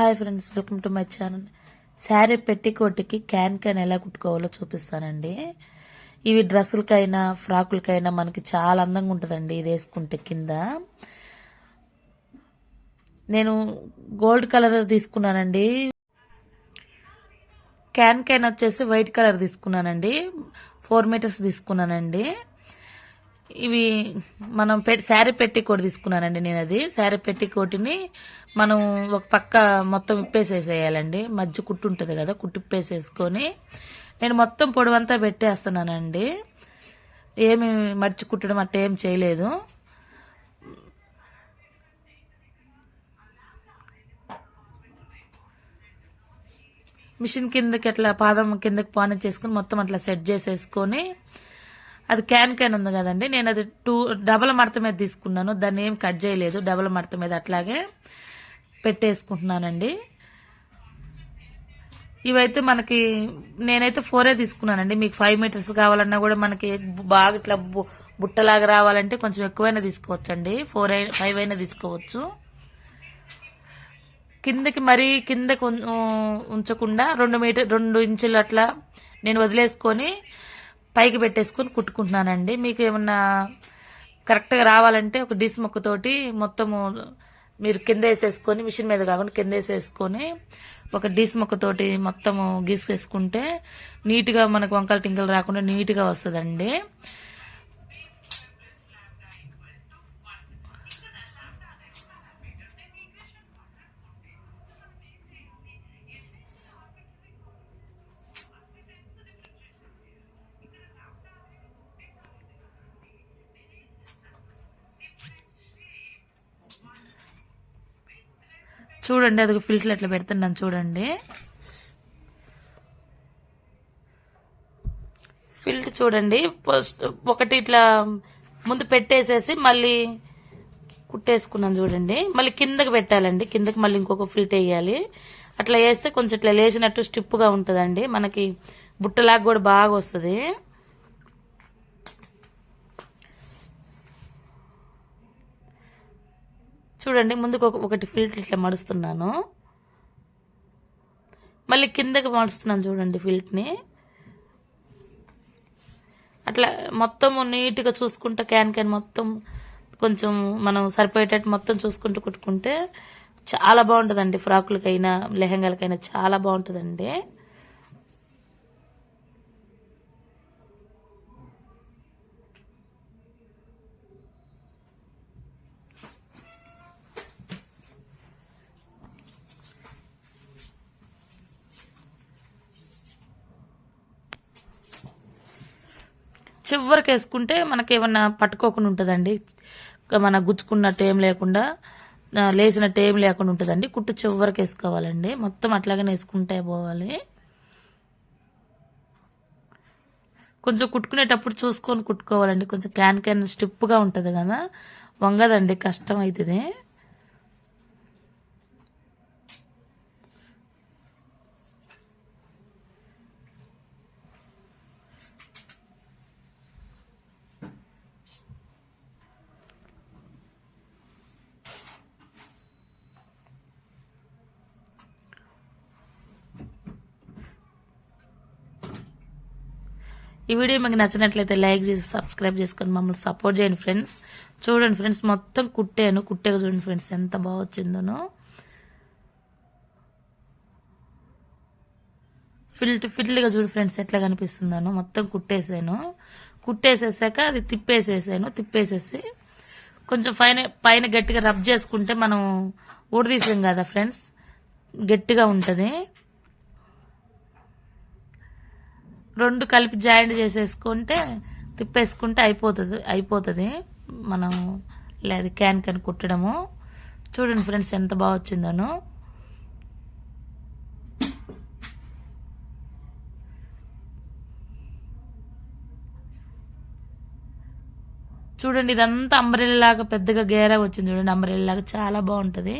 Hi friends welcome to my channel. Sari పెట్టికోటికి can can ఎలా కుట్టుకోవాలో చూపిస్తానండి. ఇవి డ్రెస్సులకైనా ఫ్రాకులకైనా మనకి చాలా అందంగా ఉంటుందండి ఇది వేసుకుంటే కింద. నేను గోల్డ్ కలర్ తీసుకున్నానండి. క్యాన్ క్యాన్ వచ్చేసి వైట్ కలర్ తీసుకున్నానండి. ఫోర్ మీటర్స్ తీసుకున్నానండి. ఇవి మనం పె శారీ పెట్టి కోటి తీసుకున్నానండి నేను అది శారీ పెట్టి కోటిని మనం ఒక పక్క మొత్తం ఇప్పేసేసేయాలండి మధ్య కుట్టు ఉంటుంది కదా కుట్టు ఇప్పేసేసుకొని నేను మొత్తం పొడవంతా పెట్టేస్తున్నానండి. ఏమి మర్చి కుట్టడం అట్ట ఏం చేయలేదు. మిషన్ కిందకి అట్లా పాదం కిందకి పాన చేసుకుని మొత్తం అట్లా సెట్ చేసేసుకొని అది క్యాన్ క్యాన్ ఉంది కదండి. నేను అది టూ డబల్ మడత మీద తీసుకున్నాను. దాన్ని ఏం కట్ చేయలేదు. డబల్ మడత మీద అట్లాగే పెట్టేసుకుంటున్నానండి. ఇవైతే మనకి నేనైతే ఫోరే తీసుకున్నానండి. మీకు ఫైవ్ మీటర్స్ కావాలన్నా కూడా మనకి బాగా ఇట్లా బు- బుట్టలాగా రావాలంటే కొంచెం ఎక్కువైనా తీసుకోవచ్చండి. ఫోర్ అయినా ఫైవ్ అయినా తీసుకోవచ్చు. కిందకి మరీ కిందకి ఉం- ఉంచకుండా రెండు మీటర్ రెండు ఇంచులు అట్లా నేను వదిలేసుకొని పైకి పెట్టేసుకొని కుట్టుకుంటున్నానండి. మీకు ఏమన్నా కరెక్ట్గా రావాలంటే ఒక డిస్ మొక్కతోటి మొత్తము మీరు కింద వేసేసుకొని మిషన్ మీద కాకుండా కింద వేసేసుకొని ఒక డిస్ మొక్కతోటి మొత్తము గీసుకేసుకుంటే నీట్గా మనకు వంకలు టింకలు రాకుండా నీట్గా వస్తుందండి. చూడండి అది ఫిల్టర్ ఎట్లా పెడుతున్నాను చూడండి. ఫిల్టర్ చూడండి ఫస్ట్ ఒకటి ఇట్లా ముందు పెట్టేసేసి మళ్ళీ కుట్టేసుకున్నాను చూడండి. మళ్ళీ కిందకి పెట్టాలండి కిందకి మళ్ళీ ఇంకొక ఫిల్ట్ వేయాలి. అట్లా వేస్తే కొంచెం ఇట్లా లేచినట్టు స్టిప్గా ఉంటుందండి. మనకి బుట్టలాగా కూడా బాగా వస్తుంది. చూడండి ముందుకు ఒకటి ఫిల్టర్ ఇట్లా మడుస్తున్నాను. మళ్ళీ కిందకి మడుస్తున్నాను చూడండి ఫిల్ట్ని అట్లా మొత్తం నీట్గా చూసుకుంటా క్యాన్ క్యాన్ మొత్తం కొంచెం మనం సరిపోయేటట్టు మొత్తం చూసుకుంటూ కుట్టుకుంటే చాలా బాగుంటుందండి. ఫ్రాకులకైనా లెహంగాలకైనా చాలా బాగుంటుందండి. చివరికి వేసుకుంటే మనకి ఏమన్నా పట్టుకోకుండా ఉంటుందండి. మన గుచ్చుకున్నట్టు ఏం లేకుండా లేచిన లేచినట్టు ఏం లేకుండా ఉంటుందండి. కుట్టు చివరికి వేసుకోవాలండి మొత్తం అట్లాగనే వేసుకుంటే పోవాలి. కొంచెం కుట్టుకునేటప్పుడు చూసుకొని కుట్టుకోవాలండి. కొంచెం క్యాన్ క్యాన్ స్టిప్గా ఉంటుంది కదా. వంగదండి. కష్టం అవుతుంది ఈ వీడియో మీకు నచ్చినట్లయితే లైక్ చేసి సబ్స్క్రైబ్ చేసుకొని మమ్మల్ని సపోర్ట్ చేయండి ఫ్రెండ్స్. చూడండి ఫ్రెండ్స్ మొత్తం కుట్టాను. కుట్టాక చూడండి ఫ్రెండ్స్ ఎంత బాగా వచ్చిందనో. ఫిల్ట్ ఫిల్ట్గా చూడు ఫ్రెండ్స్ ఎట్లా కనిపిస్తుందనో. మొత్తం కుట్టేసాను. కుట్టేసేసాక అది తిప్పేసేసాను. తిప్పేసేసి కొంచెం పైన పైన గట్టిగా రబ్ చేసుకుంటే మనం ఊడదీసాం కదా ఫ్రెండ్స్. గట్టిగా ఉంటుంది. రెండు కలిపి జాయింట్ చేసేసుకుంటే తిప్పేసుకుంటే అయిపోతుంది అయిపోతుంది. మనం లేదు క్యాన్ క్యాన్ కుట్టడము. చూడండి ఫ్రెండ్స్ ఎంత బాగా వచ్చిందను. చూడండి ఇదంతా అంబ్రెల్లాగా పెద్దగా గేరా వచ్చింది. చూడండి అంబ్రెల్లాగా చాలా బాగుంటుంది.